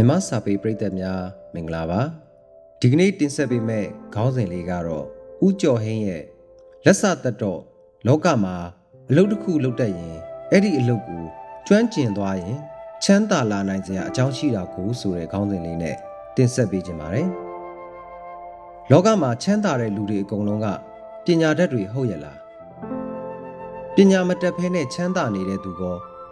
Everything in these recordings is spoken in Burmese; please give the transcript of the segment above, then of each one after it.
မြမစာပေပရိသတ်များမင်္ဂလာပါဒီကနေ့တင်ဆက်ပေးမယ့်ခေါင်းစဉ်လေးကတော့ဥကျော်ဟင်းရဲ့လက်စသက်တော့လောကမှာအလုပ်တစ်ခုလုပ်တတ်ရင်အဲ့ဒီအလုပ်ကိုကျွမ်းကျင်သွားရင်ချမ်းသာလာနိုင်စရာအကြောင်းရှိတာကိုဆိုတဲ့ခေါင်းစဉ်လေးနဲ့တင်ဆက်ပေးခြင်းပါတယ်လောကမှာချမ်းသာတဲ့လူတွေအကုန်လုံးကပညာတတ်တွေဟုတ်ရဲ့လားပညာမတတ်ဖဲနဲ့ချမ်းသာနေတဲ့သူက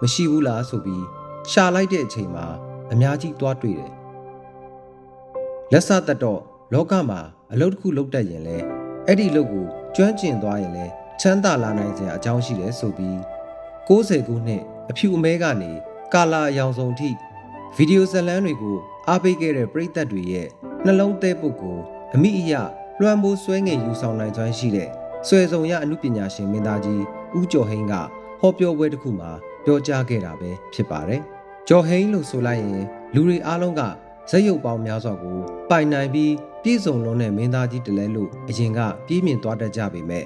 မရှိဘူးလားဆိုပြီးရှာလိုက်တဲ့အချိန်မှာ အများကြီးသွားတွေ့တယ်။လက်စသက်တော့လောကမှာအလုပ်တစ်ခုလုပ်တတ်ရင်လဲအဲ့ဒီလုပ်ကိုကျွမ်းကျင်သွားရင်လဲချမ်းသာလာနိုင်စရာအကြောင်းရှိတယ်ဆိုပြီး60ခုနှစ်အဖြူအမဲကနေကာလာအယောင်ဆုံးထိဗီဒီယိုဇတ်လန်းတွေကိုအားပေးခဲ့တဲ့ပရိသတ်တွေရဲ့နှလုံးသဲပုတ်ကိုအမိအယလွှမ်းမိုးဆွဲငင်ယူဆောင်နိုင်စွမ်းရှိတဲ့ဆွေစုံရအမှုပညာရှင်မင်းသားကြီးဦးကျော်ဟိန်းကဟောပြောပွဲတစ်ခုမှာပြောကြားခဲ့တာပဲဖြစ်ပါတယ်။ ကျော်ဟိန်းလို့ဆိုလိုက်ရင်လူတွေအားလုံးကဇက်ရုပ်ပေါင်းများစွာကိုပိုင်နိုင်ပြီးပြည့်စုံလုံးတဲ့မင်းသားကြီးတလဲလို့အရင်ကပြည့်မြင်သွားတတ်ကြပေမဲ့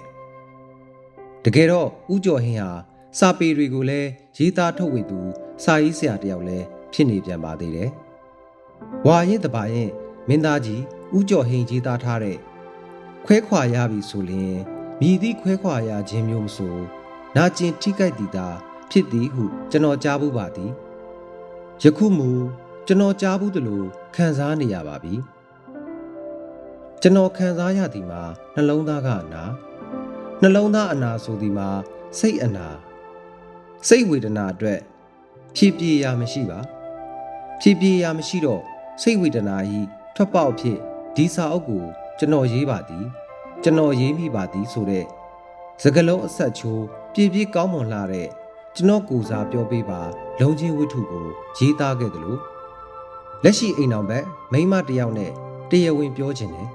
တကယ်တော့ဦးကျော်ဟင်းဟာစာပေတွေကိုလည်းရေးသားထုတ်ဝေသူစာရေးဆရာတယောက်လည်းဖြစ်နေပြန်ပါသေးတယ်။ဝါရင်တပါရင်မင်းသားကြီးဦးကျော်ဟင်းရေးသားထားတဲ့ခွဲခွာရပြီဆိုရင်မြည်သည့်ခွဲခွာရခြင်းမျိုးမဆိုနာကျင်ထိကြိုက်သည်သာဖြစ်သည်ဟုကျွန်တော်ကြားဘူးပါသည် ယခုမူကျွန်တော်ကြားဘူးသလိုခံစားနေရပါပြီကျွန်တော်ခံစားရသည်မှာနှလုံးသားကအနာနှလုံးသားအနာဆိုသည်မှာစိတ်အနာစိတ်ဝေဒနာအတွက်ဖြည့်ပြေရမရှိပါဖြည့်ပြေရမရှိတော့စိတ်ဝေဒနာဤထွက်ပေါက်ဖြစ်ဒီစာအုပ်ကို ကျွန်တော်ရေးပါသည် ကျွန်တော်ရေးမိပါသည်ဆိုတဲ့စကလုံးအဆက်ချိုးပြည့်ပြည့်ကောင်းမွန်လာတဲ့ ကျွန်တော်ကိုစားပြောပေးပါလုံချင်းဝိထုကိုရေးသားခဲ့တယ်လို့လက်ရှိအိမ်အောင်ဘက်မိန်းမတစ်ယောက်နဲ့တရားဝင်ပြောခြင်းတယ်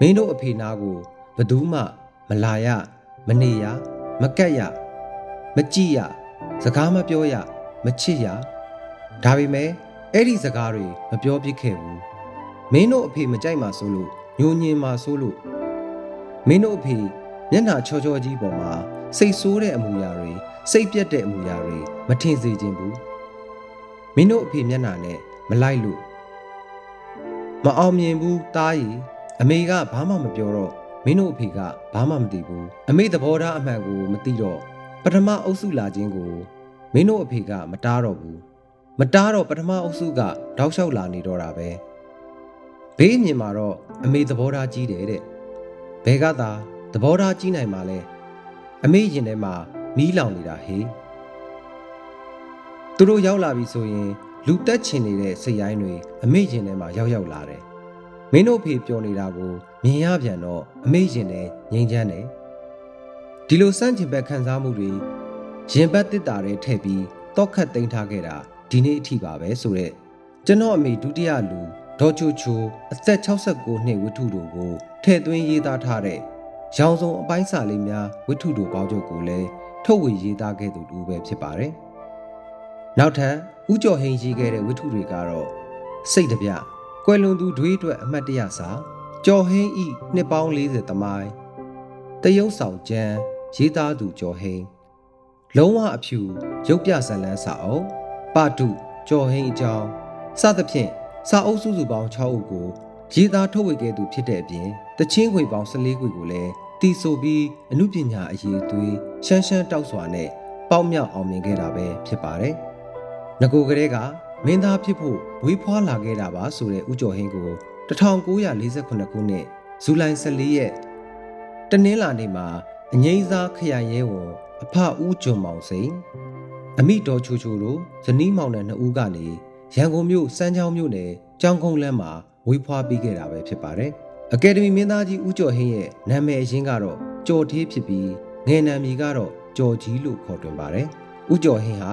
မင်းတို့အဖေနာကိုဘယ်သူမှမလာရမနေရမကက်ရမကြည့်ရစကားမပြောရမချစ်ရဒါပေမဲ့အဲ့ဒီစကားတွေမပြောပြခဲ့ဘူးမင်းတို့အဖေမကြိုက်မှဆိုလို့ညိုညင်မှဆိုလို့မင်းတို့အဖေမျက်နှာချောချောကြီးပေါ်မှာစိတ်ဆိုးတဲ့အမူအရာတွေ စိတ်ပြတ်တဲ့အမူအရာတွေမထင်စေခြင်းဘူးမင်းတို့အဖေမျက်နှာနဲ့မလိုက်လို့မအောင်မြင်ဘူးတားရီအမေကဘာမှမပြောတော့မင်းတို့အဖေကဘာမှမသိဘူးအမေသဘောထားအမှန်ကိုမသိတော့ပထမအုပ်စုလာခြင်းကိုမင်းတို့အဖေကမတားတော့ဘူးမတားတော့ပထမအုပ်စုကတောက်လျှောက်လာနေတော့တာပဲဘေးမြင်မှာတော့အမေသဘောထားကြီးတယ်တဲ့ဘဲကသာသဘောထားကြီးနိုင်မှာလဲအမေရင်ထဲမှာ မီးလောင်နေတာဟေးသူတို့ရောက်လာပြီဆိုရင် လူတက်ချင်နေတဲ့စိတ်ရိုင်းတွေအမေရင်ထဲမှာရောက်ရောက်လာတယ်မင်းတို့ဖေပြောနေတာကိုမြင်ရပြန်တော့အမေရင်ထဲငြိမ်ချမ်းတယ်ဒီလိုစန့်ကျင်ဘက်ခံစားမှုတွေရင်ဘတ်တစ်တာတွေထည့်ပြီးတောက်ခတ်သိမ်းထားခဲ့တာဒီနေ့အထိပါပဲဆိုတော့ကျွန်တော်အမေဒုတိယလူဒေါ်ချိုချိုအသက်69နှစ်ဝတ္ထုတို့ကိုထည့်သွင်းရေးသားထားတဲ့ ရောင်စုံအပိုင်းစာလေးများဝတ္ထုတို့ပေါင်းချုပ်ကိုလည်းထုတ်ဝေရေးသားခဲ့သူတူပဲဖြစ်ပါတယ်။နောက်ထပ်ဥကျော်ဟိန်ရေးခဲ့တဲ့ဝတ္ထုတွေကတော့စိတ်တပြကွယ်လွန်သူတွေအတွက်အမှတ်တရစာကျော်ဟိန်ဤနှစ်ပေါင်း40တမိုင်းတရုတ်ဆောင်ကျန်းရေးသားသူကျော်ဟိန်လုံးဝအဖြူရုပ်ပြဇာတ်လမ်းစာအုပ်ပတုကျော်ဟိန်အကြောင်းစသဖြင့်စာအုပ်စုစုပေါင်း6အုပ်ကို ရေးသားထုတ်ဝေခဲ့သူဖြစ်တဲ့အပြင်တချင်းခွေပေါင်း14ခွေကိုလည်းတီဆိုပြီးအမှုပညာအရေးသွေးရှမ်းရှမ်းတောက်စွာနဲ့ပေါက်မြောက်အောင်မြင်ခဲ့တာပဲဖြစ်ပါတယ်။ငကိုကလေးကမင်းသားဖြစ်ဖို့ဝေးဖွားလာခဲ့တာပါဆိုတဲ့ဥကျော်ဟင်းကို1948ခုနှစ်ဇူလိုင်14ရက်တနင်္လာနေ့မှာအငိမ့်စားခရိုင်ရဲဝန်အဖဦးကျွံမောင်စိန်အမိတော်ချိုချိုတို့ဇနီးမောင်နဲ့နှစ်ဦးကနေရန်ကုန်မြို့စမ်းချောင်းမြို့နယ်ကြောင်ကုန်းလမ်းမှာ ဝေးဖွားပြီးခဲ့တာပဲဖြစ်ပါတယ်။အကယ်ဒမီမင်းသားကြီးဦးကျော်ဟင်းရဲ့နာမည်အရင်းကတော့ကျော်သေးဖြစ်ပြီးငယ်နာမည်ကတော့ကျော်ကြီးလို့ခေါ်တွင်ပါတယ်။ဦးကျော်ဟင်းဟာ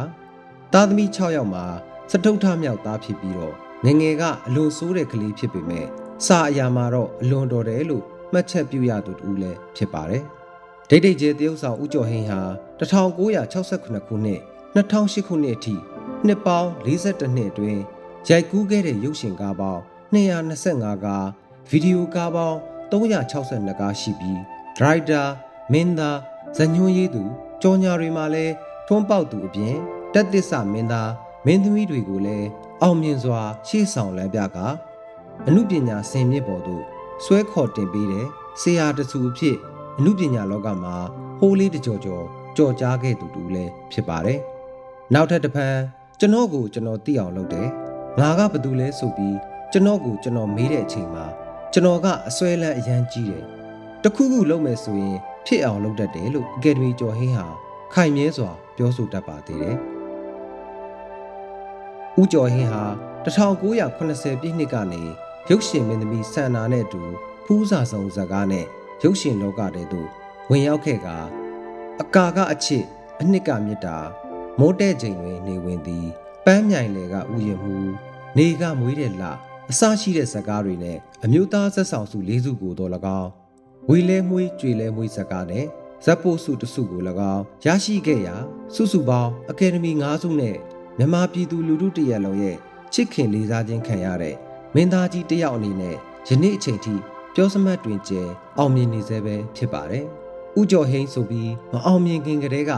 သားသမီး6ယောက်မှာစတုထမြောက်သားဖြစ်ပြီးတော့ငငယ်ကအလွန်ဆိုးတဲ့ကလေးဖြစ်ပေမဲ့စာအရာမှာတော့အလွန်တော်တယ်လို့မှတ်ချက်ပြုရသူတူလည်းဖြစ်ပါတယ်။ဒိတ်ဒိတ်ကျဲတရုတ်ဆောင်ဦးကျော်ဟင်းဟာ1968ခုနှစ်2008ခုနှစ်အထိနှစ်ပေါင်း42နှစ်အတွင်းရိုက်ကူးခဲ့တဲ့ရုပ်ရှင်ကားပေါင်း 225ကားဗီဒီယိုကားပေါင်း362ကားရှိပြီးဒရိုက်တာမင်းသားဇညွှန်းရေးသူကြော်ညာတွေမှာလည်းထွန်းပေါက်သူအပြင်တက်သစ္စာမင်းသားမင်းသမီးတွေကိုလည်းအောင်မြင်စွာရှေ့ဆောင်လမ်းပြကအမှုပညာစင်မြင့်ပေါ်သို့ဆွဲခေါ်တင်ပေးတဲ့ဆရာတစုအဖြစ်အမှုပညာလောကမှာဟိုးလေးတကြော်ကြော်ကြော်ကြားခဲ့သူတူလည်းဖြစ်ပါတယ်။နောက်ထပ်တစ်ဖန်ကျွန်တော်ကိုကျွန်တော်သိအောင်လုပ်တယ်။ငါကဘာတူလဲဆိုပြီး ကျွန်တော်ကိုကျွန်တော်မေးတဲ့အချိန်မှာကျွန်တော်ကအစွဲလန်းအရန်ကြီးတယ်။တခုခုလုပ်မယ်ဆိုရင်ဖြစ်အောင်လုပ်တတ်တယ်လို့အကယ်ဒမီကျော်ဟင်းဟာခိုင်မြဲစွာပြောဆိုတတ်ပါသေးတယ်။ဦးကျော်ဟင်းဟာ1980ပြည့်နှစ်ကနေရုပ်ရှင်မင်းသမီးဆန္နာနဲ့အတူဖူးစာဆောင်ဇာတ်ကားနဲ့ရုပ်ရှင်လောကထဲသို့ဝင်ရောက်ခဲ့ကအကာကအချစ်အနှစ်ကမေတ္တာမိုးတဲ့ချိန်တွင်နေဝင်သည်ပန်းမြိုင်လေကဥယျာဉ်မှုနေကမွေးတဲ့လ အစရှိတဲ့ဇာတ်ကားတွေနဲ့အမျိုးသားဆက်ဆောင်စု၄စုကိုတော့၎င်းဝီလဲမွေးကြွေလဲမွေးဇာတ်ကားနဲ့ဇက်ပို့စုတစုကို၎င်းရရှိခဲ့ရာစုစုပေါင်းအကယ်ဒမီ၅စုနဲ့မြန်မာပြည်သူလူထုတရက်လုံးရဲ့ချစ်ခင်လေးစားခြင်းခံရတဲ့မင်းသားကြီးတယောက်အနေနဲ့ယနေ့အချိန်ထိပြောစမှတ်တွင်ကျဲအောင်မြင်နေသေးပဲဖြစ်ပါတယ်။ဥကျော်ဟိန်းဆိုပြီးမအောင်မြင်ခင်ကတည်းက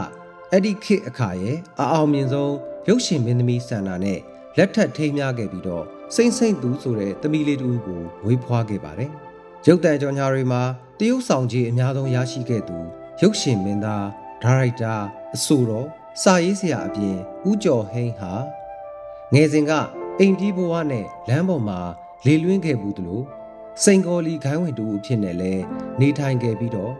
အဲ့ဒီခေတ်အခါရဲ့အအောင်မြင်ဆုံးရုပ်ရှင်မင်းသမီးဆန္ဒနဲ့လက်ထပ်ထိမ်းများခဲ့ပြီးတော့ စိမ့်စိမ့်သူဆိုတဲ့သမီးလေးတူကိုဝေးဖွားခဲ့ပါတယ်။ရုပ်တံကြော်ညာတွေမှာတရုတ်ဆောင်ကြီးအများဆုံးရရှိခဲ့သူရုပ်ရှင်မင်းသားဒါရိုက်တာအဆိုတော်စာရေးဆရာအပြင်ဥကျော်ဟိန်းဟာငယ်စဉ်ကအိမ်ကြီးဘဝနဲ့လမ်းပေါ်မှာလေလွင့်ခဲ့ဘူးသလိုစိန်ကော်လီခိုင်းဝင်တူအဖြစ်နဲ့လဲနေထိုင်ခဲ့ပြီးတော့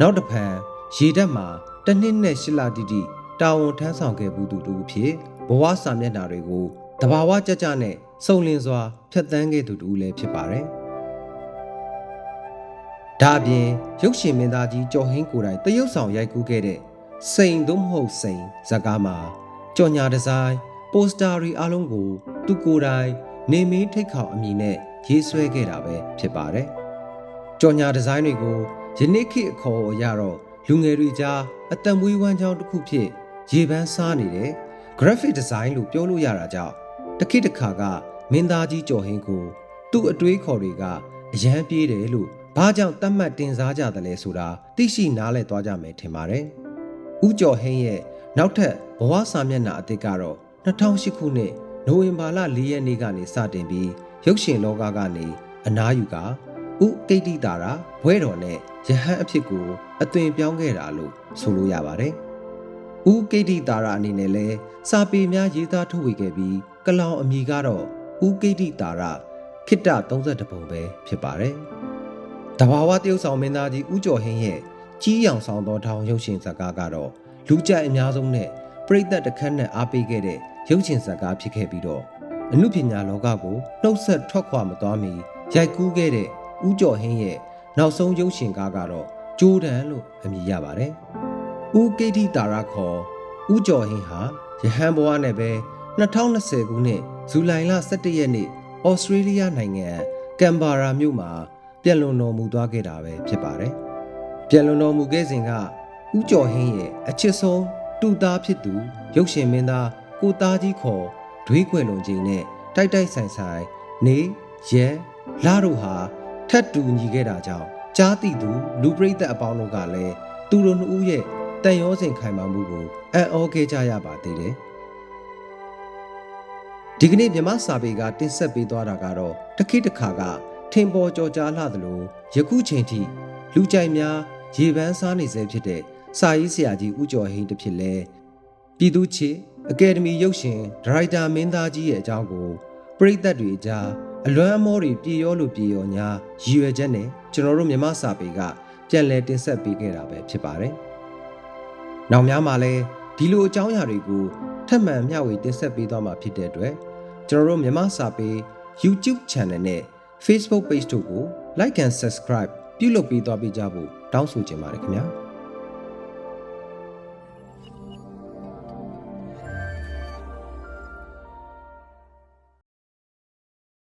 နောက်တစ်ဖန်ရေတက်မှာတစ်နှစ်နဲ့ရှစ်လတိတိတာဝန်ထမ်းဆောင်ခဲ့ဘူးသူတူအဖြစ်ဘဝစာမျက်နှာတွေကိုတဘာဝကြကြနဲ့ စုံလင်စွာဖျက်ဆီးခဲ့သူတူလည်းဖြစ်ပါတယ်။ဒါအပြင်ရုပ်ရှင်မင်းသားကြီးကျော်ဟင်းကိုယ်တိုင်တရုတ်ဆောင်ရိုက်ကူးခဲ့တဲ့စိန်သို့မဟုတ်စိန်ဇာတ်ကားမှာကြော်ညာဒီဇိုင်းပိုစတာတွေအားလုံးကို သူကိုယ်တိုင်နေမင်းထိတ်ခေါင်အမည်နဲ့ရေးဆွဲခဲ့တာပဲဖြစ်ပါတယ်။ကြော်ညာဒီဇိုင်းတွေကိုယနေ့ခေတ်အခေါ်အရတော့လူငယ်တွေကြားအတံမွေးဝမ်းကြောင်းတစ်ခုဖြစ်ရေပန်းစားနေတဲ့ graphic design လို့ပြောလို့ရတာကြောင့်တခိတခါက မင်းသားကြီးကျော်ဟင်းကိုသူ့အတွေးခေါ်တွေကအရန်ပြေးတယ်လို့ဘာကြောင့်တတ်မှတ်တင်စားကြတယ်လဲဆိုတာသိရှိနားလည်သွားကြမယ်ထင်ပါတယ်။ဦးကျော်ဟင်းရဲ့နောက်ထပ်ဘဝစာမျက်နှာအသစ်ကတော့2008ခုနှစ်နိုဝင်ဘာလ4ရက်နေ့ကနေစတင်ပြီးရုပ်ရှင်လောကကနေအနားယူကဥကိတ္တိတာရာဘွဲတော်နဲ့ယဟန်အဖြစ်ကိုအသွင်ပြောင်းခဲ့တာလို့ဆိုလို့ရပါတယ်။ဥကိတ္တိတာရာအနေနဲ့လဲစာပေများရေးသားထုတ်ဝေခဲ့ပြီးကလောင်အမည်ကတော့ ဥကိတ္တိတာရာခိတ္တ32ပုံပဲဖြစ်ပါတယ်။တဘာဝတရုတ်ဆောင်မင်းသားကြီးဦးကျော်ဟင်းရဲ့ကြီးရောင်ဆောင်သောထောင်ရုပ်ရှင်ဇာတ်ကားကတော့လူကြိုက်အများဆုံးနဲ့ပြိသက်တခန်းနဲ့အားပေးခဲ့တဲ့ရုပ်ရှင်ဇာတ်ကားဖြစ်ခဲ့ပြီးတော့အမှုပညာလောကကိုနှုတ်ဆက်ထွက်ခွာမသွားမီရိုက်ကူးခဲ့တဲ့ဦးကျော်ဟင်းရဲ့နောက်ဆုံးရုပ်ရှင်ကားကတော့ဂျိုးဒန်လို့အမည်ရပါတယ်။ဦးကိတိတာရခေါ်ဦးကျော်ဟင်းဟာရဟန်းဘဝနဲ့ပဲ2020ခုနှစ် ဇူလိုင်လ17ရက်နေ့ဩစတြေးလျနိုင်ငံကမ်ဘာရာမြို့မှာပြန်လွန်တော်မူသွားခဲ့တာပဲဖြစ်ပါတယ်။ပြန်လွန်တော်မူခဲ့စဉ်ကဦးကျော်ဟင်းရဲ့အချစ်ဆုံးတူသားဖြစ်သူရုပ်ရှင်မင်းသားကိုသားကြီးခေါ်ဒွေးခွေလွန်ကြီးနဲ့တိုက်တိုက်ဆိုင်ဆိုင်နေရဲလာတို့ဟာထတ်တူညီခဲ့တာကြောင့်ကြားသိသူလူပရိသတ်အပေါင်းတို့ကလည်းသူတို့နှစ်ဦးရဲ့တန်ရောစင်ခိုင်မာမှုကိုအံ့ဩခဲ့ကြရပါသေးတယ် ဒီကနေ့မြမစာပေကတင်ဆက်ပေးသွားတာကတော့တခိတခါကထင်ပေါ်ကြော်ကြားလှသလိုယခုချိန်ထိလူကြိုက်များရေပန်းစားနေစေဖြစ်တဲ့စာရေးဆရာကြီးဦးကျော်ဟိန်းတစ်ဖြစ်လဲပြည်သူ့ချစ်အကယ်ဒမီရုပ်ရှင်ဒါရိုက်တာမင်းသားကြီးရဲ့အကြောင်းကိုပရိသတ်တွေကြားအလွမ်းအမောတွေပြေရောလို့ပြေရောညာရည်ရွယ်ချက်နဲ့ကျွန်တော်တို့မြမစာပေကပြန်လည်တင်ဆက်ပေးခဲ့တာပဲဖြစ်ပါတယ်။နောက်များမှာလည်းဒီလိုအကြောင်းအရာတွေကိုထပ်မံမျှဝေတင်ဆက်ပေးသွားမှာဖြစ်တဲ့အတွက် ကျွန်တော်တို့မြမစာပေ YouTube Channel နဲ့ Facebook Page တို့ကို Like and Subscribe ပြုလုပ်ပေးသွားပေးကြဖို့တောင်းဆိုချင်ပါတယ်ခင်ဗျာ။